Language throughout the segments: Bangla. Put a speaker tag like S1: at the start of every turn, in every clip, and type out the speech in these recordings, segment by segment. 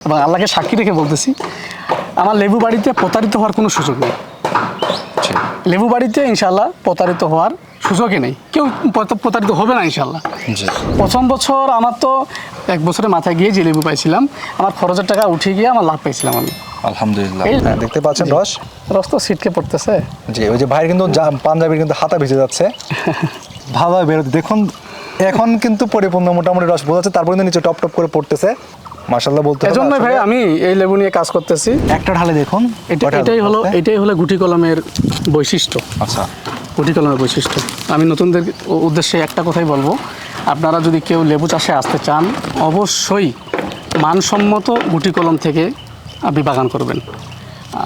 S1: এবং আল্লাহকে সাক্ষী রেখে বলতেছি আমার লেবু বাড়িতে প্রতারিত হওয়ার কোনো সুযোগ নেই। লেবু বাড়িতে ইনশাল্লাহ প্রতারিত হওয়ার সুযোগই নেই। কেউ প্রতারিত হবে না ইনশাল্লাহ প্রথম বছর আমার তো এক বছরের মাথায় গিয়ে যে লেবু পাইছিলাম আমার খরচের টাকা উঠে গিয়ে আমার লাভ পাইছিলাম আমি।
S2: আলহামদুলিল্লাহ।
S3: দেখতে পাচ্ছেন রস?
S1: রস তো সিটকে পড়তেছে।
S3: জি ওই যে ভাইয়ের কিন্তু পাঞ্জাবির কিন্তু হাতা ভিজে যাচ্ছে। ভালো বেরোতে। দেখুন এখন কিন্তু পরিপূর্ণ মোটামুটি রস বোঝাচ্ছে তারপরে কিন্তু নিচে টপ টপ করে পড়তেছে। মার্শাল্লাহ বলতে
S1: এজন্য ভাই আমি এই লেবু নিয়ে কাজ করতেছি।
S3: একটা ঢালে দেখুন
S1: এটা এটাই হলো
S3: আছে?
S1: এটাই হলো গুটি কলমের বৈশিষ্ট্য।
S2: আচ্ছা।
S1: গুটি কলমের বৈশিষ্ট্য। আমি নতুনদের উদ্দেশ্যে একটা কথাই বলব। আপনারা যদি কেউ লেবু চাষে আসতে চান অবশ্যই মানসম্মত গুটি কলম থেকে আপনি বাগান করবেন।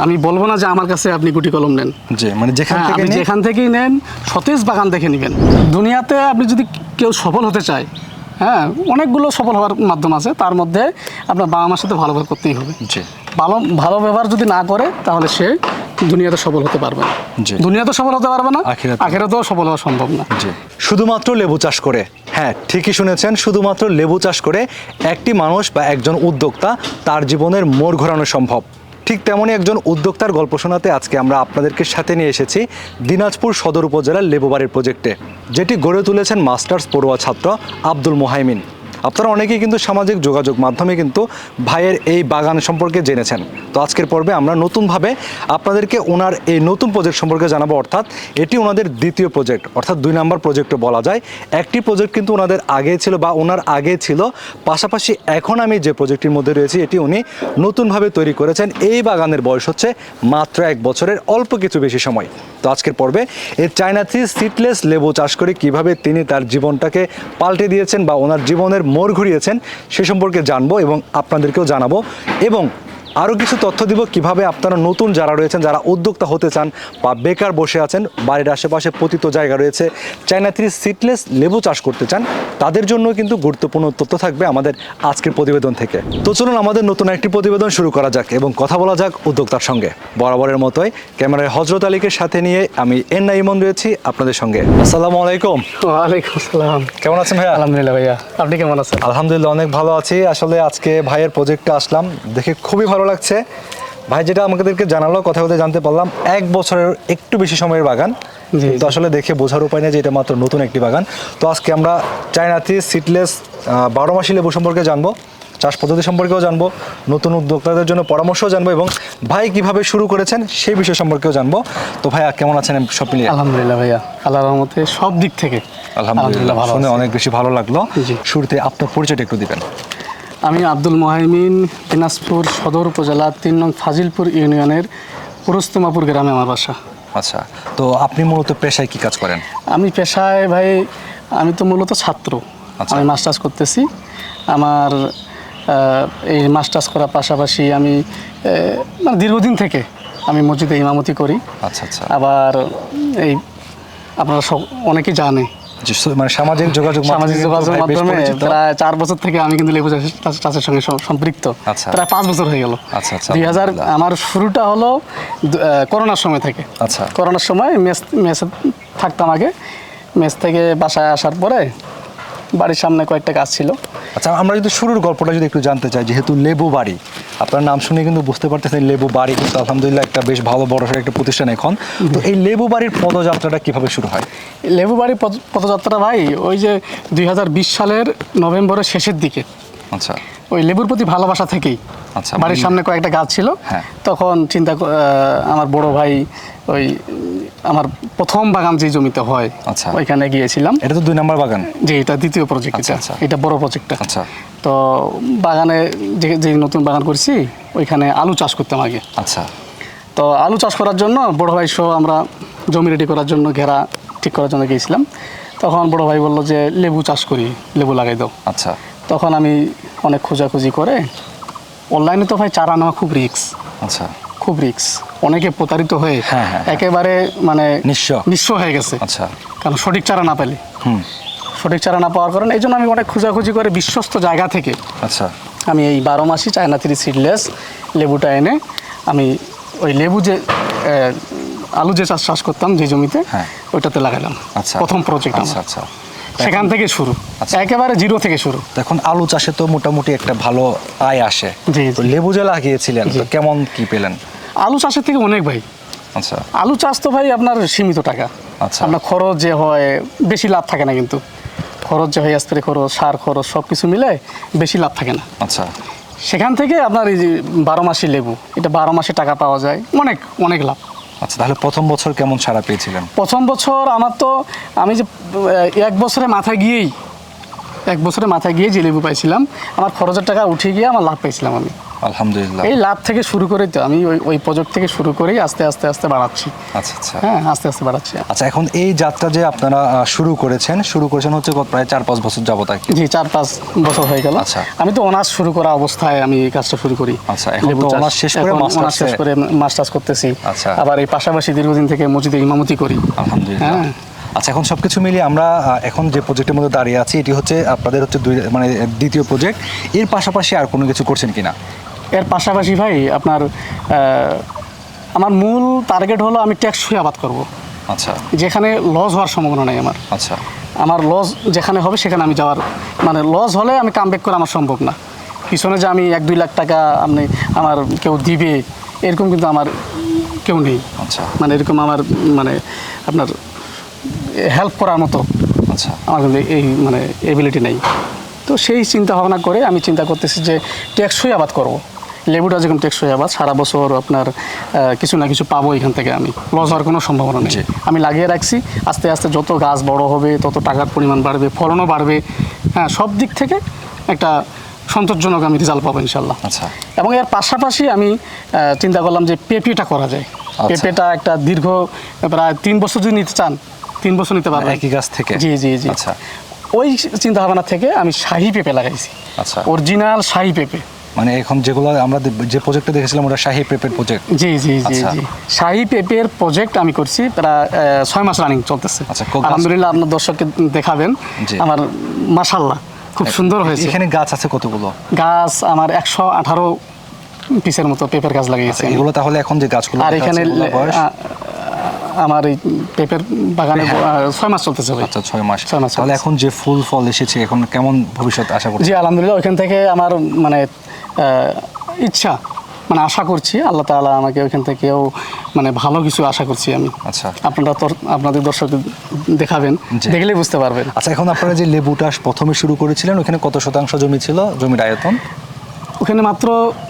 S1: আমি বলব না যে আমার কাছে আপনি গুটি কলম নেন।
S3: জি মানে যেখান
S1: হ্যাঁ
S3: থেকে
S1: আপনি যেখান থেকেই নেন সতেজ বাগান দেখে নেবেন। দুনিয়াতে আপনি যদি কেউ সফল হতে চায় হ্যাঁ অনেকগুলো সফল হওয়ার মাধ্যম আছে। তার মধ্যে আপনার বাবা মার সাথে ভালো ব্যবহার করতেই হবে।
S2: জি।
S1: ভালো ভালো ব্যবহার যদি না করে তাহলে সে দুনিয়াতে সফল হতে পারবে না। দুনিয়াতে সফল হতে পারবে না
S2: আখিরাতে।
S1: আখেরাতেও সফল হওয়া সম্ভব না।
S3: শুধুমাত্র লেবু চাষ করে। হ্যাঁ ঠিকই শুনেছেন শুধুমাত্র লেবু চাষ করে একটি মানুষ বা একজন উদ্যোক্তা তার জীবনের মোড় ঘোরানো সম্ভব। ঠিক তেমনই একজন উদ্যোক্তার গল্প শোনাতে আজকে আমরা আপনাদেরকে সাথে নিয়ে এসেছি দিনাজপুর সদর উপজেলার লেবুবাড়ির প্রজেক্টে, যেটি গড়ে তুলেছেন মাস্টার্স পড়ুয়া ছাত্র আব্দুল মোহাইমিন। আপনারা অনেকেই কিন্তু সামাজিক যোগাযোগ মাধ্যমে কিন্তু ভাইয়ের এই বাগান সম্পর্কে জেনেছেন। তো আজকের পর্বে আমরা নতুনভাবে আপনাদেরকে ওনার এই নতুন প্রজেক্ট সম্পর্কে জানাব, অর্থাৎ এটি ওনাদের দ্বিতীয় প্রজেক্ট অর্থাৎ দুই নম্বর প্রজেক্টও বলা যায়। একটি প্রজেক্ট কিন্তু ওনাদের আগে ছিল বা ওনার আগে ছিল, পাশাপাশি এখন আমি যে প্রজেক্টটির মধ্যে রয়েছি, এটি উনি নতুনভাবে তৈরি করেছেন। এই বাগানের বয়স হচ্ছে মাত্র এক বছরের অল্প কিছু বেশি সময়। তো আজকের পর্বে এই চায়না সিটলেস লেবু চাষ করে কীভাবে তিনি তার জীবনটাকে পাল্টে দিয়েছেন বা ওনার জীবনের মোড় ঘুরিয়েছেন সে সম্পর্কে জানব এবং আপনাদেরকেও জানাব এবং আরও কিছু তথ্য দিব কীভাবে আপনারা নতুন যারা রয়েছেন যারা উদ্যোক্তা হতে চান বা বেকার বসে আছেন বাড়ির আশেপাশে পতিত জায়গা রয়েছে চায়না থ্রি সিটলেস লেবু চাষ করতে চান তাদের জন্য কিন্তু গুরুত্বপূর্ণ তথ্য থাকবে আমাদের আজকের প্রতিবেদন থেকে। তো চলুন আমাদের নতুন একটি প্রতিবেদন শুরু করা যাক এবং কথা বলা যাক উদ্যোক্তার সঙ্গে। বরাবরের মতোই ক্যামেরায় হজরত আলীকে সাথে নিয়ে আমি এন নাইমন রয়েছি আপনাদের সঙ্গে। আসসালামু আলাইকুম।
S1: ওয়ালাইকুম আসসালাম।
S3: কেমন আছেন ভাইয়া?
S1: আলহামদুলিল্লাহ ভাইয়া। আপনি কেমন আছেন?
S3: আলহামদুলিল্লাহ অনেক ভালো আছি। আসলে আজকে ভাইয়ের প্রজেক্টটা আসলাম। দেখে খুবই ভালো লাগছে। ভাই যেটা আমাদেরকে জানালো কথা বলতে জানতে পারলাম এক বছরের একটু বেশি সময়ের বাগান। তো আসলে দেখে বোঝার উপায় নেই যে এটা মাত্র নতুন একটি বাগান। তো আজকে আমরা চায়নাতি সিটলেস বারো মাসি লেবু সম্পর্কে জানব চাষ পদ্ধতি সম্পর্কেও জানব নতুন উদ্যোক্তাদের জন্য পরামর্শও জানব এবং ভাই কীভাবে শুরু করেছেন সেই বিষয় সম্পর্কেও জানব। তো ভাইয়া কেমন আছেন সব মিলিয়ে?
S1: আলহামদুলিল্লাহ ভাইয়া আল্লাহর রহমতে সব দিক থেকে
S2: আলহামদুলিল্লাহ
S1: ভালো
S3: শুনে অনেক বেশি ভালো লাগল। শুরুতে আপনার পরিচয়টা একটু দিবেন।
S1: আমি আব্দুল মোহাইমিন দিনাজপুর সদর উপজেলা তিন নং ফাজিলপুর ইউনিয়নের পুরস্তমাপুর গ্রামে আমার বাসা।
S3: আচ্ছা তো আপনি মূলত পেশায় কি কাজ করেন?
S1: আমি পেশায় ভাই আমি তো মূলত ছাত্র।
S3: আচ্ছা।
S1: আমি মাস্টার্স করতেছি। আমার এই মাস্টার্স করার পাশাপাশি আমি মানে দীর্ঘদিন থেকে আমি মসজিদে ইমামতি করি।
S3: আচ্ছা আচ্ছা।
S1: আবার এই আপনারা সব অনেকেই জানে
S3: মানে সামাজিক যোগাযোগ
S1: সামাজিক
S3: বেশ
S1: মাধ্যমে প্রায় চার বছর থেকে আমি কিন্তু লেবু চাষের- সঙ্গে সম্পৃক্ত।
S3: আচ্ছা।
S1: প্রায় পাঁচ বছর হয়ে গেল।
S3: আচ্ছা, আচ্ছা,
S1: দুই হাজার আমার শুরুটা হলো করোনার সময় থেকে।
S3: আচ্ছা।
S1: করোনার সময় মেস মেসে থাকতাম আগে। মেস থেকে বাসায় আসার পরে বাড়ির সামনে কয়েকটা গাছ ছিল।
S3: আচ্ছা আমরা যদি শুরুর গল্পটা যদি একটু জানতে চাই যেহেতু লেবু বাড়ি আপনার নাম শুনে কিন্তু বুঝতে পারতেছেন লেবু বাড়ি কিন্তু আলহামদুলিল্লাহ একটা বেশ ভালো বড় একটা প্রতিষ্ঠান এখন। তো এই লেবু বাড়ির পদযাত্রাটা কীভাবে শুরু হয়?
S1: লেবু বাড়ির পদ- পদযাত্রা ভাই ওই যে দুই হাজার বিশ সালের নভেম্বরের শেষের দিকে।
S2: আচ্ছা।
S1: ওই লেবুর প্রতি ভালোবাসা থেকেই।
S2: আচ্ছা,
S1: বাড়ির
S2: মানে-
S1: সামনে কয়েকটা গাছ ছিল।
S2: হ্যাঁ।
S1: তখন চিন্তা আমার বড় ভাই ওই আমার প্রথম বাগান যে জমিতে হয়
S2: আচ্ছা।
S1: ওইখানে গিয়েছিলাম।
S3: এটা তো দুই নম্বর বাগান?
S1: যে এটা দ্বিতীয় প্রজেক্ট
S2: আচ্ছা, আচ্ছা।
S1: এটা বড় প্রজেক্টটা
S2: আচ্ছা।
S1: তো বাগানে যে যে নতুন বাগান করছি ওইখানে আলু চাষ করতাম আগে।
S2: আচ্ছা।
S1: তো আলু চাষ করার জন্য বড় ভাই সহ আমরা জমি রেডি করার জন্য ঘেরা ঠিক করার জন্য গিয়েছিলাম। তখন বড় ভাই বলল যে লেবু চাষ করি লেবু লাগাই দাও।
S2: আচ্ছা।
S1: তখন আমি অনেক খোঁজাখুঁজি করে অনলাইনে তো ভাই চারা নেওয়া খুব রিক্স
S2: আচ্ছা।
S1: খুব রিক্স অনেকে প্রতারিত হয়ে
S3: হ্যাঁ, হ্যাঁ, হ্যাঁ।
S1: একেবারে মানে
S3: নিঃস্ব।
S1: নিঃস্ব হয়ে গেছে।
S2: আচ্ছা।
S1: কারণ সঠিক চারা না পেলে।
S3: হুম।
S1: সঠিক চারা না পাওয়ার কারণে এই জন্য আমি অনেক খোঁজাখুঁজি করে বিশ্বস্ত জায়গা থেকে
S2: আচ্ছা।
S1: আমি এই বারো মাসি চায়না থ্রি সিডলেস লেবুটা এনে আমি ওই লেবু যে আলু যে চাষ চাষ করতাম যে জমিতে
S2: হ্যাঁ।
S1: ওইটাতে লাগালাম।
S2: আচ্ছা।
S1: প্রথম প্রজেক্ট
S2: আচ্ছা
S1: আমার।
S2: আচ্ছা।
S1: সেখান থেকে শুরু।
S2: আচ্ছা।
S1: একেবারে জিরো থেকে শুরু।
S3: এখন আলু চাষে তো মোটামুটি একটা ভালো আয় আসে। লেবু যে লাগিয়েছিলেন তো কেমন কি পেলেন?
S1: আলু চাষের থেকে অনেক ভাই।
S2: আচ্ছা।
S1: আলু চাষ তো ভাই আপনার সীমিত টাকা।
S2: আচ্ছা।
S1: আপনার খরচ যে হয় বেশি লাভ থাকে না কিন্তু। খরচ যে হয় স্প্রে খরচ সার খরচ সব কিছু মিলে বেশি লাভ থাকে না।
S2: আচ্ছা।
S1: সেখান থেকে আপনার এই যে বারো মাসি লেবু এটা বারো মাসে টাকা পাওয়া যায় অনেক অনেক লাভ।
S3: আচ্ছা তাহলে প্রথম বছর কেমন সাড়া পেয়েছিলেন?
S1: প্রথম বছর আমার তো আমি যে এক বছরে মাথায় গিয়েই এক বছরে মাথায় গিয়ে যে লেবু পাইছিলাম আমার খরচের টাকা উঠে গিয়ে আমার লাভ পাইছিলাম আমি।
S2: আলহামদুলিল্লাহ।
S1: এই লাভ থেকে শুরু করেই তো আমি ওই ওই প্রজেক্ট থেকে শুরু করেই আস্তে আস্তে আস্তে বাড়াচ্ছি।
S2: আচ্ছা আচ্ছা।
S1: হ্যাঁ আস্তে আস্তে বাড়াচ্ছি
S3: আচ্ছা এখন এই যাত্রা যে আপনারা শুরু করেছেন শুরু করেছেন হচ্ছে প্রায় চার পাঁচ বছর যাবত আর
S1: জি চার পাঁচ বছর হয়ে গেল।
S2: আচ্ছা।
S1: আমি তো অনার্স শুরু করা অবস্থায় আমি এই কাজটা শুরু করি।
S3: আচ্ছা, এখন তো honours শেষ করে
S1: honours শেষ করে মাস্টার্স করতেছি।
S3: আচ্ছা।
S1: আবার এই পাশাপাশি দীর্ঘদিন থেকে মসজিদে ইমামতি করি।
S2: আলহামদুলিল্লাহ।
S1: হ্যাঁ।
S3: আচ্ছা এখন সবকিছু মিলিয়ে আমরা এখন যে প্রজেক্টের মধ্যে দাঁড়িয়ে আছি এটি হচ্ছে আপনাদের হচ্ছে দুই মানে দ্বিতীয় প্রজেক্ট এর পাশাপাশি আর কোনো কিছু করছেন কিনা?
S1: এর পাশাপাশি ভাই আপনার আমার মূল টার্গেট হলো আমি টেকসই আবাদ করব।
S2: আচ্ছা।
S1: যেখানে লস হওয়ার সম্ভাবনা নেই আমার।
S2: আচ্ছা।
S1: আমার লস যেখানে হবে সেখানে আমি যাওয়ার মানে লস হলে আমি কাম ব্যাক করা আমার সম্ভব না। পিছনে যে আমি এক দুই লাখ টাকা আপনি আমার কেউ দিবে এরকম কিন্তু আমার কেউ নেই।
S2: আচ্ছা।
S1: মানে এরকম আমার মানে আপনার হেল্প করার মতো
S2: আচ্ছা।
S1: আমার কিন্তু এই মানে এবিলিটি নেই। তো সেই চিন্তা ভাবনা করে আমি চিন্তা করতেছি যে টেকসই আবাদ করব। লেবুটা যেরকম টেকসই আবার সারা বছর আপনার কিছু না কিছু পাবো এখান থেকে আমি। লস হওয়ার কোনো সম্ভাবনা নেই। আমি লাগিয়ে রাখছি আস্তে আস্তে যত গাছ বড় হবে তত টাকার পরিমাণ বাড়বে ফলনও বাড়বে। হ্যাঁ সব দিক থেকে একটা সন্তোষজনক আমি রেজাল্ট পাবো ইনশাল্লাহ
S2: আচ্ছা।
S1: এবং এর পাশাপাশি আমি চিন্তা করলাম যে পেঁপেটা করা যায়।
S2: আচ্ছা।
S1: পেঁপেটা একটা দীর্ঘ প্রায় তিন বছর যদি নিতে চান তিন বছর নিতে পারবেন।
S3: একই গাছ থেকে?
S1: জি জি জি।
S2: আচ্ছা।
S1: ওই চিন্তা ভাবনা থেকে আমি শাহি পেঁপে লাগাইছি।
S2: আচ্ছা।
S1: অরিজিনাল শাহি পেঁপে।
S3: মানে এখন যেগুলো আমরা যে প্রজেক্টটা দেখেছিলাম ওটা শাহী পেপের প্রজেক্ট
S1: জি জি জি
S2: আচ্ছা।
S1: জি। শাহি পেঁপের প্রজেক্ট আমি করছি প্রায় ছয় মাস রানিং চলতেছে।
S3: আচ্ছা,
S1: আলহামদুলিল্লাহ আপনার দর্শককে দেখাবেন। আমার মাশাল্লাহ খুব সুন্দর হয়েছে।
S3: এখানে গাছ আছে কতগুলো?
S1: গাছ আমার একশো আঠারো পিসের মতো পেঁপের গাছ লাগিয়েছে
S3: এগুলো তাহলে এখন যে গাছগুলো
S1: আর এখানে আমার এই পেঁপের বাগানে ছয় মাস চলতেছে
S3: আচ্ছা ছয় মাস।
S1: ছয় মাস
S3: তাহলে এখন যে ফুল ফল এসেছে এখন কেমন ভবিষ্যৎ আশা করছি
S1: জি আলহামদুলিল্লাহ ওইখান থেকে আমার মানে ইচ্ছা মানে আশা করছি আল্লাহ তালা আমাকে ওইখান থেকেও মানে ভালো কিছু আশা করছি আমি।
S2: আচ্ছা।
S1: আপনারা তো আপনাদের দর্শক দেখাবেন। দেখলেই বুঝতে পারবেন।
S3: আচ্ছা এখন আপনারা যে লেবুটা প্রথমে শুরু করেছিলেন ওখানে কত শতাংশ জমি ছিল জমির আয়তন?
S1: ওখানে মাত্র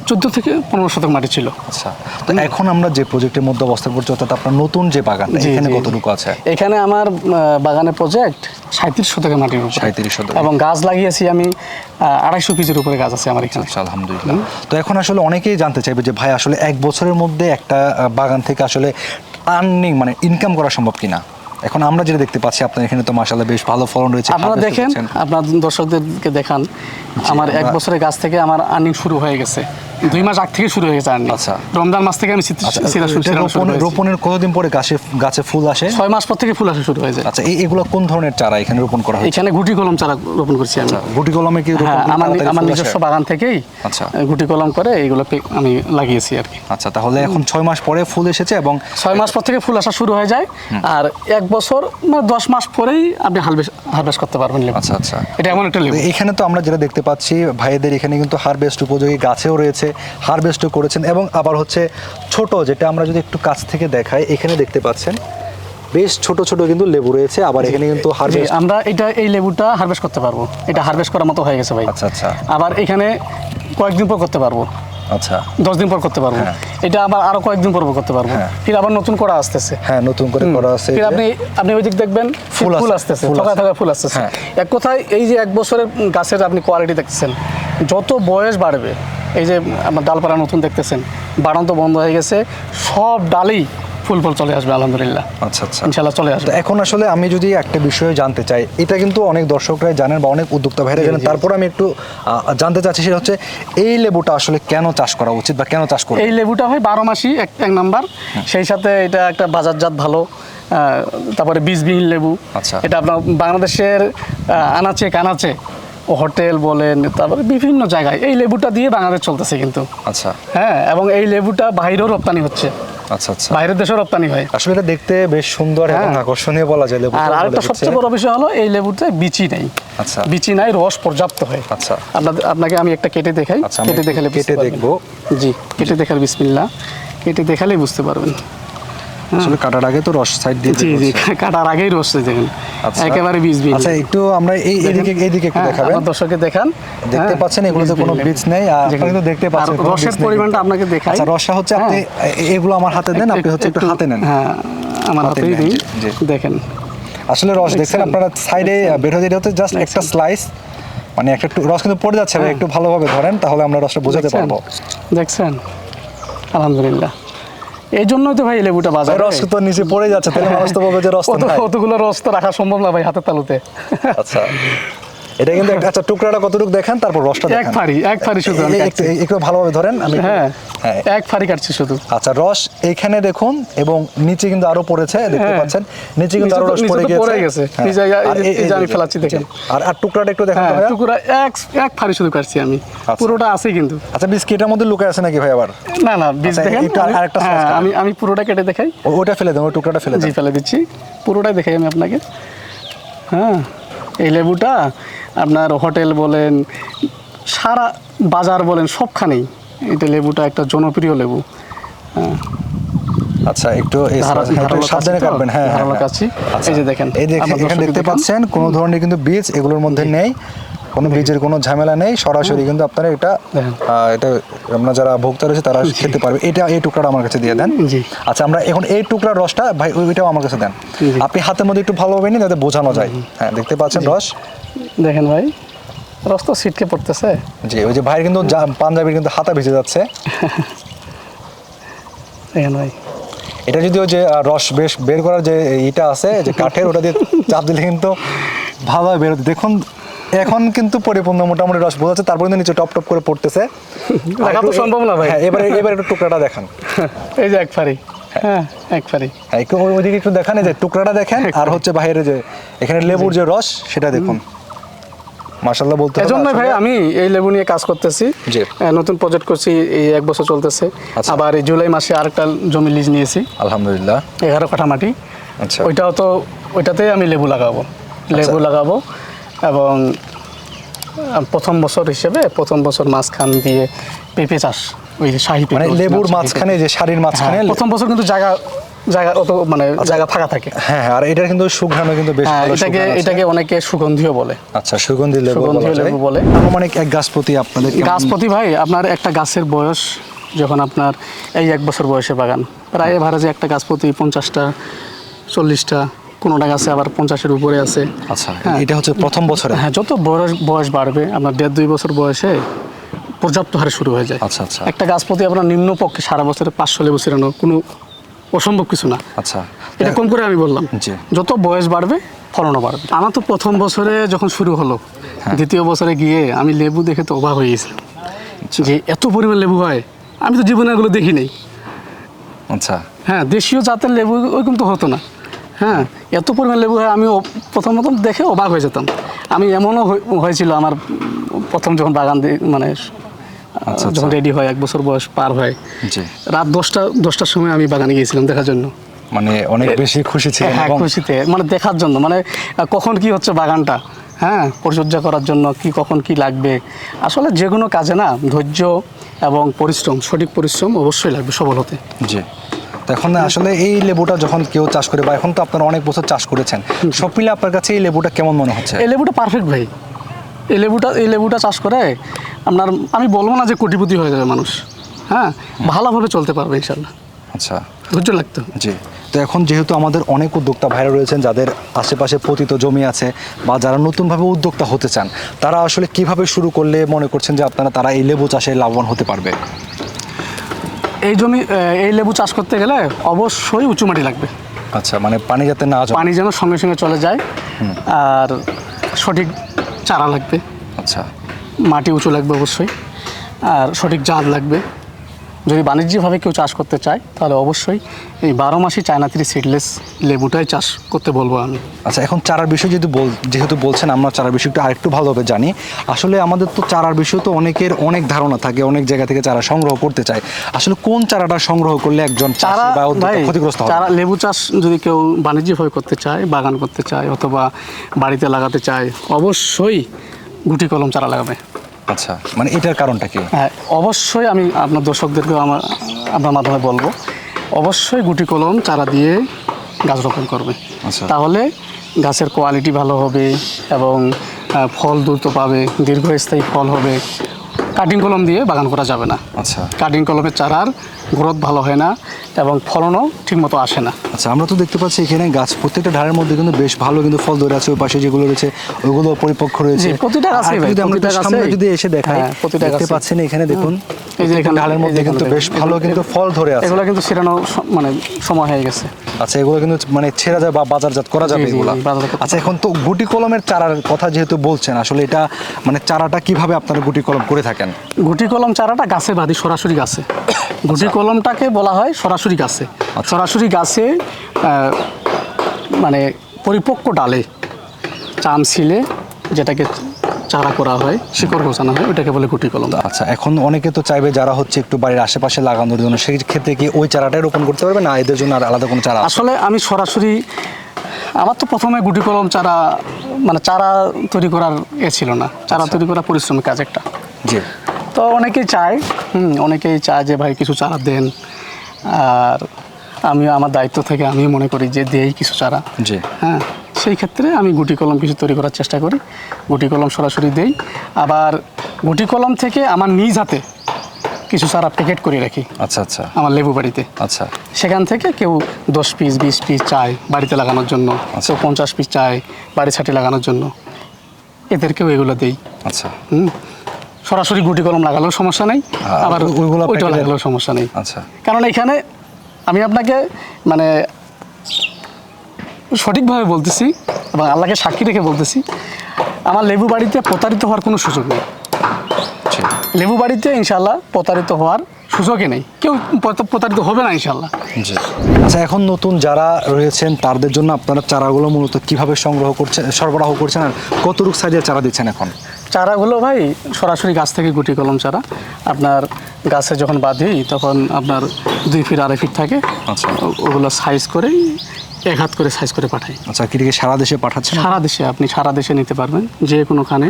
S1: চোদ্দ থেকে পনেরো শতক মাটি ছিল।
S3: আচ্ছা তো এখন আমরা যে প্রজেক্টের মধ্যে অবস্থান করছি অর্থাৎ আপনার নতুন যে বাগান এখানে। কতটুকু আছে?
S1: এখানে আমার বাগানের প্রজেক্ট সাঁত্রিশ শতকের মাটির উপরে
S3: 37 শতক।
S1: এবং গাছ লাগিয়েছি আমি আড়াইশো পিসের উপরে গাছ আছে আমার এখানে।
S2: আচ্ছা আলহামদুলিল্লাহ।
S3: তো এখন আসলে অনেকেই জানতে চাইবে যে ভাই আসলে এক বছরের মধ্যে একটা বাগান থেকে আসলে আর্নিং মানে ইনকাম করা সম্ভব কিনা? এখন আমরা যেটা দেখতে পাচ্ছি আপনার এখানে তো মাসাল্লাহ বেশ ভালো ফলন রয়েছে
S1: আপনারা দেখেন। আপনার দর্শকদেরকে দেখান আমার এক বছরের গাছ থেকে আমার আর্নিং শুরু হয়ে গেছে। দুই মাস আগ থেকে শুরু হয়ে গেছে আর্নিং
S3: আচ্ছা।
S1: রমজান মাস থেকে আমি সিরা-
S3: আচ্ছা রোপণের কতদিন পরে গাছে গাছে ফুল আসে?
S1: ছয় মাস পর থেকে ফুল আসা শুরু হয়ে যায়
S3: আচ্ছা এই এগুলো কোন ধরনের চারা এখানে রোপণ করা হয়েছে?
S1: এখানে গুটি কলম চারা রোপণ করছি আমি।
S3: গুটি কলমে কি
S1: হ্যাঁ আমার আমার নিজস্ব বাগান থেকেই
S2: আচ্ছা।
S1: গুটি কলম করে এইগুলোকে আমি লাগিয়েছি আর কি।
S3: আচ্ছা তাহলে এখন ছয় মাস পরে ফুল এসেছে এবং
S1: ছয় মাস পর থেকে ফুল আসা শুরু হয়ে যায়। আর এক বছর মানে দশ মাস পরেই আপনি হারভেস্ট হারভেস্ট করতে পারবেন লেবু।
S2: আচ্ছা আচ্ছা।
S1: এটা এমন একটা লেবু।
S3: এখানে তো আমরা যেটা দেখতে পাচ্ছি ভাইদের এখানে কিন্তু হারভেস্ট উপযোগী গাছেও রয়েছে হারভেস্টও করেছেন এবং আবার হচ্ছে ছোট যেটা আমরা যদি একটু কাছ থেকে দেখাই এখানে দেখতে পাচ্ছেন বেশ ছোট ছোট কিন্তু লেবু রয়েছে আবার এখানে কিন্তু হারভেস্ট
S1: আমরা এটা এই লেবুটা হারভেস্ট করতে পারব। এটা হারভেস্ট করার মতো হয়ে গেছে ভাই।
S3: আচ্ছা আচ্ছা।
S1: আবার এখানে কয়েকদিন পর করতে পারব।
S3: আচ্ছা।
S1: দশ দিন পর করতে পারব।
S3: হ্যাঁ।
S1: এটা আবার আরও কয়েকদিন পর করতে পারব।
S3: হ্যাঁ।
S1: ফির আবার নতুন করা আসতেছে।
S3: হ্যাঁ নতুন করে করা আছে
S1: ফির আপনি আপনি ওই দিক দেখবেন
S3: ফুল
S1: আসতেছে থাকা থাকা ফুল আসতেছে। এক কথায় এই যে এক বছরের গাছের আপনি কোয়ালিটি দেখতেছেন যত বয়স বাড়বে এই যে আমার ডালপালা নতুন দেখতেছেন বাড়ান তো বন্ধ হয়ে গেছে সব ডালেই ফুল ফল চলে আসবে আলহামদুলিল্লাহ।
S3: আচ্ছা আচ্ছা।
S1: ইনশাল্লাহ চলে আসবে।
S3: এখন আসলে আমি যদি একটা বিষয়ে জানতে চাই এটা কিন্তু অনেক দর্শকরাই জানেন বা অনেক উদ্যোক্তা ভাইরা জানেন। তারপর আমি একটু জানতে চাচ্ছি সেটা হচ্ছে এই লেবুটা আসলে কেন চাষ করা উচিত বা কেন চাষ করবে
S1: এই লেবুটা হয় বারো মাসি এক এক নাম্বার। সেই সাথে এটা একটা বাজারজাত ভালো তারপরে বীজবিহীন লেবু।
S2: আচ্ছা।
S1: এটা আপনার বাংলাদেশের আনাচে কানাচে হোটেল বলেন তারপরে বিভিন্ন জায়গায়। এই লেবুটা দিয়ে বাংলাদেশ চলতেছে কিন্তু।
S2: আচ্ছা।
S1: হ্যাঁ এবং এই লেবুটা বাইরেও রপ্তানি হচ্ছে।
S2: আচ্ছা আচ্ছা
S1: বাইরের দেশে রপ্তানি হয়
S3: আসলে এটা দেখতে বেশ সুন্দর এবং
S1: হ্যাঁ।
S3: আকর্ষণীয় বলা যায় লেবু
S1: আর আরেকটা সবচেয়ে বড় বিষয় হলো এই লেবুতে বিচি নেই
S2: আচ্ছা।
S1: বিচি নাই রস পর্যাপ্ত হয়
S2: আচ্ছা।
S1: আপনাকে আমি একটা কেটে দেখাই
S3: আচ্ছা,
S1: কেটে দেখালে
S3: কেটে। দেখব।
S1: জি কেটে দেখার বিসমিল্লাহ কেটে দেখালেই বুঝতে পারবেন
S3: আসলে কাটার আগে তো রস সাইড দিয়ে
S1: জি জি কাটার আগেই রস দেখেন
S3: আচ্ছা।
S1: একেবারে বীজ বিহীন।
S3: আচ্ছা একটু আমরা এই এইদিকে এইদিকে একটু
S1: হ্যাঁ,
S3: দেখাবেন।
S1: দর্শককে দেখান।
S3: দেখতে
S1: হ্যাঁ,
S3: পাচ্ছেন এগুলোতে
S1: বীজ
S3: কোনো বীজ নেই।
S1: দেখেন।
S3: আপনারা দেখতে পাচ্ছেন
S1: রসের পরিমাণটা আপনাকে দেখাই।
S3: আচ্ছা রসটা হচ্ছে আপনি এগুলো আমার হাতে দেন আপনি হচ্ছে একটু হাতে নেন।
S1: হ্যাঁ আমার হাতেই দিই। দেখেন।
S3: আসলে রস দেখছেন? আপনারা সাইডে বের হয়ে হচ্ছে জাস্ট একটা স্লাইস মানে একটা রস কিন্তু পড়ে যাচ্ছে একটু ভালোভাবে ধরেন তাহলে আমরা রসটা বোঝাতে
S1: হ্যাঁ।
S3: পারব।
S1: দেখছেন? আলহামদুলিল্লাহ। এই জন্যই তো ভাই লেবুটা বাজার।
S3: রস তো নিচে পড়ে যাচ্ছে তাহলে মানুষ তো বলবে যে রস তো।
S1: অতগুলো রস তো রাখা সম্ভব না ভাই হাতের তালুতে।
S3: আচ্ছা। এটা কিন্তু একটা- আচ্ছা টুকরাটা কতটুকু দেখেন তারপর রসটা দেখেন।
S1: এক ফাড়ি এক ফাড়ি শুধু আমি
S3: একটু ভালোভাবে ধরেন আমি
S1: হ্যাঁ
S3: হ্যাঁ।
S1: এক ফাড়ি কাটছি শুধু।
S3: আচ্ছা রস এইখানে দেখুন এবং নিচে কিন্তু আরও পড়েছে দেখতে
S1: হ্যাঁ।
S3: পাচ্ছেন। নিচে কিন্তু
S1: আরও
S3: রস পড়ে
S1: তো
S3: গিয়েছে।
S1: পড়ে গেছে।
S3: হ্যাঁ।
S1: এই জায়গা- এই যে- আমি ফেলাচ্ছি দেখেন।
S3: আর আর টুকরাটা একটু দেখেন ভাইয়া।
S1: টুকুরা এক এক ফাড়ি শুধু কাটছি আমি।
S3: আচ্ছা।
S1: পুরোটা আছে কিন্তু।
S3: আচ্ছা বিস্কিটের মধ্যে লুকায় আছে নাকি ভাই আবার?
S1: না না বীজ দেখেন।
S3: আরেকটা।
S1: আমি আমি পুরোটা কেটে দেখাই।
S3: ওটা ফেলে ওই টুকরাটা ফেলে দেন।
S1: ফেলে দিচ্ছি। পুরোটাই দেখাই আমি আপনাকে। হ্যাঁ। এই লেবুটা আপনার হোটেল বলেন সারা বাজার বলেন সবখানেই। এটা লেবুটা একটা জনপ্রিয় লেবু। হ্যাঁ।
S3: আচ্ছা একটু সাবধানে কাটবেন হ্যাঁ হ্যাঁ, হ্যাঁ।
S1: কাছি। এই যে দেখেন,
S3: এই দেখেন দেখতে পাচ্ছেন কোনো ধরনের কিন্তু বীজ এগুলোর মধ্যে নেই। কোনো বীজের কোনো ঝামেলা নেই সরাসরি কিন্তু আপনারা এটা এটা আমরা যারা ভোক্তা রয়েছে তারা খেতে পারবে। এটা এই টুকরাটা আমার কাছে দিয়ে দেন। আচ্ছা আমরা এখন এই টুকরার রসটা ভাই ওই- ওইটাও আমার কাছে দেন। আপনি হাতের মধ্যে একটু ভালোভাবে নিন যাতে বোঝানো যায়। হ্যাঁ দেখতে পাচ্ছেন রস?
S1: দেখেন ভাই রস তো ছিটকে পড়তেছে।
S3: জি ওই যে ভাইয়ের কিন্তু পাঞ্জাবির কিন্তু হাতা ভিজে যাচ্ছে।
S1: দেখেন ভাই।
S3: এটা যদি ওই যে রস বেশ বের করার যে ইটা আছে যে কাঠের ওটা দিয়ে চাপ দিলে কিন্তু ভালোভাবে বেরোতে। দেখুন এখন কিন্তু পরিপূর্ণ মোটামুটি রস বোঝা যাচ্ছে তারপরে নিচে টপ টপ করে পড়তেছে।
S1: দেখা তো সম্ভব না ভাই।
S3: হ্যাঁ এবারে এবারে একটু টুকরাটা দেখান।
S1: এই যে এক ফাড়ি। হ্যাঁ এক ফাড়ি।
S3: হ্যাঁ একটু ওইদিকে একটু দেখান এই যে টুকরাটা দেখেন আর হচ্ছে বাইরে যে এখানে লেবুর যে রস সেটা দেখুন। মাশাল্লাহ বলতে
S1: এজন্য ভাই আমি এই লেবু নিয়ে কাজ করতেছি। নতুন প্রজেক্ট করছি এই এক বছর চলতেছে।
S3: আচ্ছা।
S1: আবার এই জুলাই মাসে আরেকটা জমি লিজ নিয়েছি।
S3: আলহামদুলিল্লাহ।
S1: এগারো কাঠা মাটি।
S3: আচ্ছা।
S1: ওইটাও তো ওইটাতেই আমি লেবু লাগাবো। লেবু লাগাবো। এবং প্রথম বছর হিসেবে প্রথম বছর মাঝখান দিয়ে পেঁপে চাষ ওই যে শাহি
S3: মানে লেবুর মাঝখানে যে শাড়ির মাঝখানে
S1: হ্যাঁ, প্রথম বছর কিন্তু জায়গা জায়গা অত মানে জায়গা ফাঁকা থাকে।
S3: হ্যাঁ হ্যাঁ, আর এটার কিন্তু সুঘ্রাণও কিন্তু বেশ
S1: হ্যাঁ
S3: ভালো
S1: এটাকে এটাকে অনেকে সুগন্ধিও বলে।
S3: আচ্ছা সুগন্ধি লেবু
S1: সুগন্ধি লেবু বলে।
S3: আনুমানিক এক গাছ প্রতি আপনাদের
S1: গাছ প্রতি ভাই আপনার একটা গাছের বয়স যখন আপনার এই এক বছর বয়সে বাগান প্রায় ভাড়া যে একটা গাছ প্রতি পঞ্চাশটা চল্লিশটা কোনোটা গাছে আবার পঞ্চাশের উপরে আছে।
S3: আচ্ছা
S1: হ্যাঁ।
S3: এটা হচ্ছে প্রথম বছরে?
S1: হ্যাঁ যত বয়স বয়স বাড়বে আপনার দেড় দুই বছর বয়সে পর্যাপ্ত হারে শুরু হয়ে যায়।
S3: আচ্ছা আচ্ছা।
S1: একটা গাছ প্রতি আপনার নিম্ন পক্ষে সারা বছরে পাঁচশো লেবু ছিলানো কোনো অসম্ভব কিছু না।
S3: আচ্ছা।
S1: এটা কম করে আমি বললাম। যত বয়স বাড়বে ফলনও বাড়বে। আমার তো প্রথম বছরে যখন শুরু হলো
S3: হ্যাঁ।
S1: দ্বিতীয় বছরে গিয়ে আমি লেবু দেখে তো অবাক হয়ে গেছিলাম যে এত পরিমাণ লেবু হয় আমি তো জীবনে এগুলো দেখি নাই
S3: আচ্ছা।
S1: হ্যাঁ দেশীয় জাতের লেবু ওইরকম তো হতো না। হ্যাঁ এত পরিমাণ লেবু হয় আমি প্রথম প্রথম দেখে অবাক হয়ে যেতাম। আমি এমনও হয়েছিল আমার প্রথম যখন বাগান মানে
S3: আচ্ছা,
S1: যখন রেডি হয় এক বছর বয়স পার হয় রাত দশটা দশটার সময় আমি বাগানে গিয়েছিলাম দেখার জন্য।
S3: মানে অনেক বেশি খুশি ছিলেন
S1: হ্যাঁ খুশিতে মানে দেখার জন্য মানে কখন কি হচ্ছে বাগানটা হ্যাঁ পরিচর্যা করার জন্য কি কখন কি লাগবে আসলে যে কোনো কাজে না ধৈর্য এবং পরিশ্রম সঠিক পরিশ্রম অবশ্যই লাগবে সবল হতে।
S3: জি। তো এখন আসলে এই লেবুটা যখন কেউ চাষ করে বা এখন তো আপনারা অনেক বছর চাষ করেছেন সব মিলে আপনার কাছে এই লেবুটা কেমন মনে হচ্ছে?
S1: এই লেবুটা পারফেক্ট ভাই। এই লেবুটা এই লেবুটা চাষ করে আপনার আমি বলব না যে কোটিপতি হয়ে যাবে মানুষ। হ্যাঁ ভালোভাবে চলতে পারবে ইনশাল্লাহ
S3: আচ্ছা।
S1: ধৈর্য লাগতো
S3: জি। তো এখন যেহেতু আমাদের অনেক উদ্যোক্তা ভাইরা রয়েছেন যাদের আশেপাশে পতিত জমি আছে বা যারা নতুনভাবে উদ্যোক্তা হতে চান তারা আসলে কীভাবে শুরু করলে মনে করছেন যে আপনারা তারা এই লেবু চাষে লাভবান হতে পারবে?
S1: এই জমি এই লেবু চাষ করতে গেলে অবশ্যই উঁচু মাটি লাগবে।
S3: আচ্ছা মানে পানি যাতে না
S1: পানি যেন সঙ্গে সঙ্গে চলে যায় আর সঠিক চারা লাগবে।
S3: আচ্ছা।
S1: মাটি উঁচু লাগবে অবশ্যই আর সঠিক জাত লাগবে। যদি বাণিজ্যিকভাবে কেউ চাষ করতে চায় তাহলে অবশ্যই এই বারো মাসি চায়না থ্রি সিডলেস লেবুটাই চাষ করতে বলব আমি।
S3: আচ্ছা এখন চারার বিষয় যদি বল যেহেতু বলছেন আমরা চারার বিষয়টা আরেকটু ভালোভাবে জানি। আসলে আমাদের তো চারার বিষয় তো অনেকের অনেক ধারণা থাকে অনেক জায়গা থেকে চারা সংগ্রহ করতে চায়। আসলে কোন চারাটা সংগ্রহ করলে একজন চারা ক্ষতিগ্রস্ত
S1: চারা লেবু চাষ যদি কেউ বাণিজ্যিকভাবে করতে চায় বাগান করতে চায় অথবা বাড়িতে লাগাতে চায় অবশ্যই গুটি কলম চারা লাগাবে।
S2: আচ্ছা
S3: মানে এটার কারণটা কি?
S1: হ্যাঁ অবশ্যই আমি আপনার দর্শকদেরকে আমার আপনার মাধ্যমে বলব অবশ্যই গুটি কলম চারা দিয়ে গাছ রোপণ করবে।
S2: আচ্ছা।
S1: তাহলে গাছের কোয়ালিটি ভালো হবে এবং ফল দ্রুত পাবে দীর্ঘস্থায়ী ফল হবে। কাটিং কলম দিয়ে বাগান করা যাবে না।
S2: আচ্ছা।
S1: কাটিং কলমের চারার গ্রোথ ভালো হয় না এবং ফলনও ঠিকমতো আসে না।
S3: আচ্ছা আমরা তো দেখতে পাচ্ছি এখানে গাছ প্রত্যেকটা ঢালের মধ্যে কিন্তু বেশ ভালো কিন্তু ফল ধরে আছে ওই পাশে যেগুলো রয়েছে ওইগুলো পরিপক্ষ রয়েছে।
S1: প্রতিটা ভাই,
S3: যদি আমরা সামনে যদি এসে দেখাই
S1: হ্যাঁ, প্রতিটা
S3: দেখতে
S1: গাছেই।
S3: পাচ্ছেন এখানে দেখুন
S1: এই যে এখানে
S3: ঢালের মধ্যে কিন্তু বেশ ভালো কিন্তু ফল ধরে আছে।
S1: এগুলো কিন্তু মানে সময় হয়ে গেছে।
S3: আচ্ছা এগুলো কিন্তু মানে ছেড়া যায় বা বাজারজাত করা যাবে এগুলো। আচ্ছা এখন তো গুটি কলমের চারার কথা যেহেতু বলছেন আসলে এটা মানে চারাটা কীভাবে আপনারা গুটি কলম করে থাকেন?
S1: গুটি কলম চারাটা গাছে বাঁধি সরাসরি গাছে। গুটি কলমটাকে বলা হয় সরাসরি গাছে। সরাসরি গাছে মানে পরিপক্ক ডালে চাম ছিলে যেটাকে চারা করা হয় শিকড় ঘোষানো হয় ওটাকে বলে গুটি কলম।
S3: আচ্ছা এখন অনেকে তো চাইবে যারা হচ্ছে একটু বাড়ির আশেপাশে লাগানোর জন্য সেই ক্ষেত্রে কি ওই চারাটাই রোপণ করতে পারবে না এদের জন্য আর আলাদা কোনো চারা
S1: আসলে আমি সরাসরি আমার তো প্রথমে গুটি কলম চারা মানে চারা তৈরি করার এ ছিল না। চারা তৈরি করা পরিশ্রমিক কাজ একটা।
S3: জি।
S1: তো অনেকেই চায় হুম অনেকেই চায় যে ভাই কিছু চারা দেন। আর আমি আমার দায়িত্ব থেকে আমি মনে করি যে দেই কিছু চারা।
S3: জি।
S1: হ্যাঁ সেই ক্ষেত্রে আমি গুটি কলম কিছু তৈরি করার চেষ্টা করি। গুটি কলম সরাসরি দেই। আবার গুটি কলম থেকে আমার নিজ হাতে কিছু চারা প্যাকেট করে রাখি।
S2: আচ্ছা আচ্ছা।
S1: আমার লেবু বাড়িতে।
S2: আচ্ছা।
S1: সেখান থেকে কেউ দশ পিস বিশ পিস চায় বাড়িতে লাগানোর জন্য।
S2: আচ্ছা।
S1: কেউ পঞ্চাশ পিস চায় বাড়ি ছাটি লাগানোর জন্য। এদেরকেও এগুলো দেই।
S2: আচ্ছা।
S1: হুম। সরাসরি গুটি কলম লাগালেও সমস্যা নেই আবার
S3: ওইগুলো
S1: ওইটা লাগালেও সমস্যা নেই।
S2: আচ্ছা।
S1: কারণ এখানে আমি আপনাকে মানে সঠিকভাবে বলতেছি এবং আল্লাহকে সাক্ষী রেখে বলতেছি আমার লেবু বাড়িতে প্রতারিত হওয়ার কোনো সুযোগ নেই। লেবু বাড়িতে ইনশাল্লাহ প্রতারিত হওয়ার সুযোগই নেই। কেউ প্রত- প্রতারিত হবে না ইনশাল্লাহ
S3: আচ্ছা এখন নতুন যারা রয়েছেন তাদের জন্য আপনারা চারাগুলো মূলত কীভাবে সংগ্রহ করছেন সরবরাহ করছেন আর কতটুক সাইজের চারা দিচ্ছেন এখন?
S1: চারাগুলো ভাই সরাসরি গাছ থেকে গুটি কলম চারা আপনার গাছে যখন বাঁধি তখন আপনার দুই ফিট আড়াই ফিট থাকে
S2: আচ্ছা।
S1: ওগুলো সাইজ করে এক হাত করে সাইজ করে পাঠাই
S3: আচ্ছা কি সারা দেশে পাঠাচ্ছেন?
S1: সারা দেশে আপনি সারা দেশে নিতে পারবেন যে কোনো কোনোখানে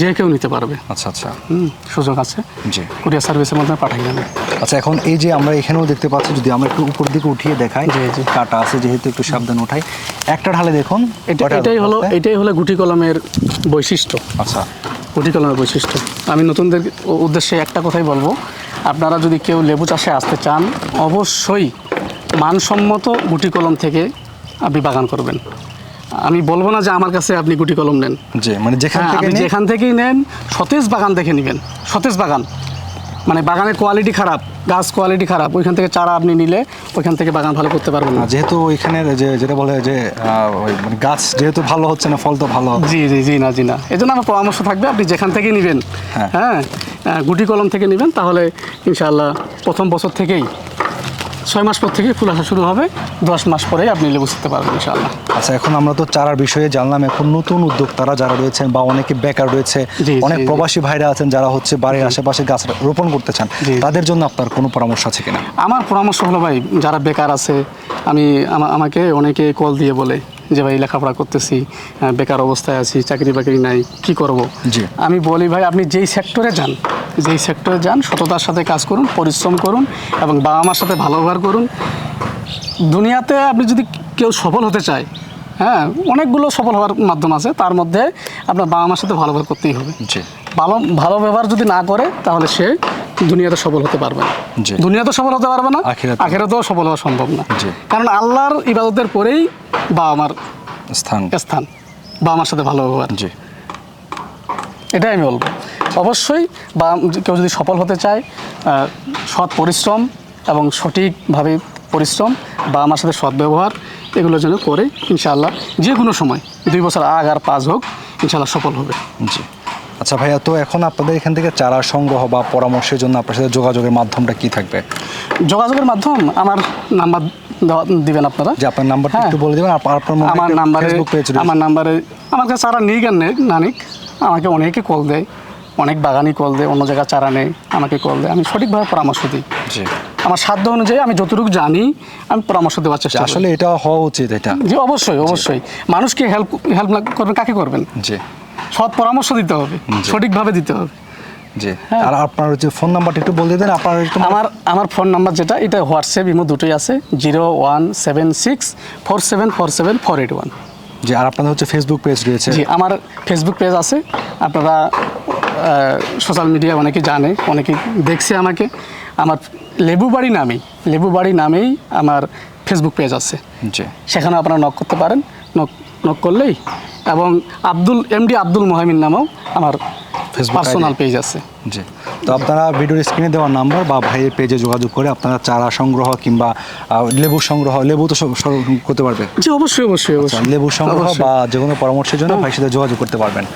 S1: যে কেউ নিতে পারবে।
S2: আচ্ছা আচ্ছা।
S1: হুম, সুযোগ আছে।
S2: জি।
S1: কুরিয়ার সার্ভিসের মাধ্যমে পাঠাই যাবে
S3: আচ্ছা এখন এই যে আমরা এখানেও দেখতে পাচ্ছি যদি আমরা একটু উপর দিকে উঠিয়ে দেখাই
S1: যে।
S3: কাটা আছে যেহেতু একটু সাবধান উঠাই। একটা ঢালে দেখুন
S1: এটা এটাই হলো এটাই হলো গুটি কলমের বৈশিষ্ট্য।
S2: আচ্ছা।
S1: গুটি কলমের বৈশিষ্ট্য। আমি নতুনদের উদ্দেশ্যে একটা কথাই বলব। আপনারা যদি কেউ লেবু চাষে আসতে চান অবশ্যই মানসম্মত গুটি কলম থেকে আপনি বাগান করবেন। আমি বলব না যে আমার কাছে আপনি গুটি কলম নেন।
S3: জি মানে যেখান
S1: হ্যাঁ
S3: থেকে
S1: আপনি যেখান থেকেই নেন সতেজ বাগান দেখে নেবেন। সতেজ বাগান। মানে বাগানের কোয়ালিটি খারাপ গাছ কোয়ালিটি খারাপ ওইখান থেকে চারা আপনি নিলে ওইখান থেকে বাগান ভালো করতে পারবেন না।
S3: যেহেতু ওইখানে যে যেটা বলে যে মানে গাছ যেহেতু ভালো হচ্ছে না ফল তো ভালো
S1: জি জি জি না জি না। এই জন্য আমার পরামর্শ থাকবে আপনি যেখান থেকেই নেবেন
S3: হ্যাঁ।
S1: হ্যাঁ গুটি কলম থেকে নেবেন তাহলে ইনশাআল্লাহ প্রথম বছর থেকেই ছয় মাস পর থেকে ফুল আসা শুরু হবে। দশ মাস পরেই আপনি লেবু শিখতে পারবেন ইনশাআল্লাহ।
S3: আচ্ছা এখন আমরা তো চারার বিষয়ে জানলাম এখন নতুন উদ্যোক্তারা যারা রয়েছেন বা অনেকে বেকার রয়েছে অনেক। প্রবাসী ভাইরা আছেন যারা হচ্ছে বাড়ির আশেপাশে গাছ রোপণ করতে চান তাদের জন্য আপনার কোনো পরামর্শ আছে কিনা?
S1: আমার পরামর্শ হলো ভাই যারা বেকার আছে আমি আমাকে অনেকে কল দিয়ে বলে যে ভাই লেখাপড়া করতেছি বেকার অবস্থায় আছি চাকরি বাকরি নাই কি করব?
S3: জি।
S1: আমি বলি ভাই আপনি যেই সেক্টরে যান যেই সেক্টরে যান সততার সাথে কাজ করুন পরিশ্রম করুন এবং বাবা মার সাথে ভালো ব্যবহার করুন। দুনিয়াতে আপনি যদি কেউ সফল হতে চায় হ্যাঁ অনেকগুলো সফল হওয়ার মাধ্যম আছে তার মধ্যে আপনার বাবা মার সাথে ভালো ব্যবহার করতেই হবে। ভালো ভালো ব্যবহার যদি না করে তাহলে সে দুনিয়াতে সফল হতে পারবে না। দুনিয়াতে সফল হতে পারবে না
S3: আখিরাতে।
S1: আখেরাতেও সফল হওয়া সম্ভব না। কারণ আল্লাহর ইবাদতের পরেই বাবা মার
S2: স্থান।
S1: স্থান বাবা মার সাথে ভালো ব্যবহার।
S2: জি।
S1: এটাই আমি বলব। অবশ্যই বা কেউ যদি সফল হতে চায় সৎ পরিশ্রম এবং সঠিকভাবে পরিশ্রম বা আমার সাথে সৎ ব্যবহার এগুলো যেন করে ইনশাআল্লাহ যে কোনো সময় দুই বছর আগ আর পাঁচ হোক ইনশাআল্লাহ সফল হবে।
S2: জি।
S3: আচ্ছা ভাইয়া তো এখন আপনাদের এখান থেকে চারা সংগ্রহ বা পরামর্শের জন্য আপনার সাথে যোগাযোগের মাধ্যমটা কি থাকবে?
S1: যোগাযোগের মাধ্যম আমার নাম্বার দিবেন আপনারা?
S3: যে আপনার নাম্বারটা
S1: হ্যাঁ।
S3: একটু বলে দেবেন আপ- আপনার
S1: আমার নাম্বারে
S3: ফেসবুক পেজ রয়েছে।
S1: আমার নাম্বারে আমার কাছে চারা নিক আর নানিক আমাকে অনেকে কল দেয়। অনেক বাগানি কল দেয় অন্য জায়গায় চারা নেই আমাকে কল দেয়। আমি সঠিকভাবে পরামর্শ দিই।
S3: জি।
S1: আমার সাধ্য অনুযায়ী আমি যতটুকু জানি আমি পরামর্শ দেওয়ার চেষ্টা
S3: আসলে এটা হওয়া উচিত এটা।
S1: জি অবশ্যই অবশ্যই। মানুষকে হেল্প হেল্প করবেন কাকে করবেন?
S3: জি।
S1: সৎ পরামর্শ দিতে হবে সঠিকভাবে দিতে হবে।
S3: জি। আর আপনার যে ফোন নাম্বারটা একটু বলে দেন আপনার
S1: আমার আমার ফোন নাম্বার যেটা এটা হোয়াটসঅ্যাপ ইমো দুটোই আছে zero one seven six four seven four seven four eight one.
S3: জি আর আপনাদের হচ্ছে ফেসবুক পেজ রয়েছে।
S1: জি আমার ফেসবুক পেজ আছে আপনারা সোশ্যাল মিডিয়া অনেকে জানে অনেকে দেখছে আমাকে। আমার লেবু বাড়ি নামেই লেবু বাড়ি নামেই আমার ফেসবুক পেজ আছে।
S3: জি।
S1: সেখানে আপনারা নক করতে পারেন নক নক করলেই এবং আব্দুল এমডি আব্দুল মোহামিন নামেও আমার পার্সোনাল পেজ আছে।
S3: জি। তো আপনারা ভিডিওর স্ক্রিনে দেওয়া নাম্বার বা ভাইয়ের পেজে যোগাযোগ করে আপনারা চারা সংগ্রহ কিংবা লেবু সংগ্রহ লেবু তো সংগ্রহ করতে পারবেন?
S1: জি অবশ্যই অবশ্যই অবশ্যই।
S3: লেবু সংগ্রহ বা যে কোনো পরামর্শের জন্য ভাইয়ের সাথে যোগাযোগ করতে পারবেন।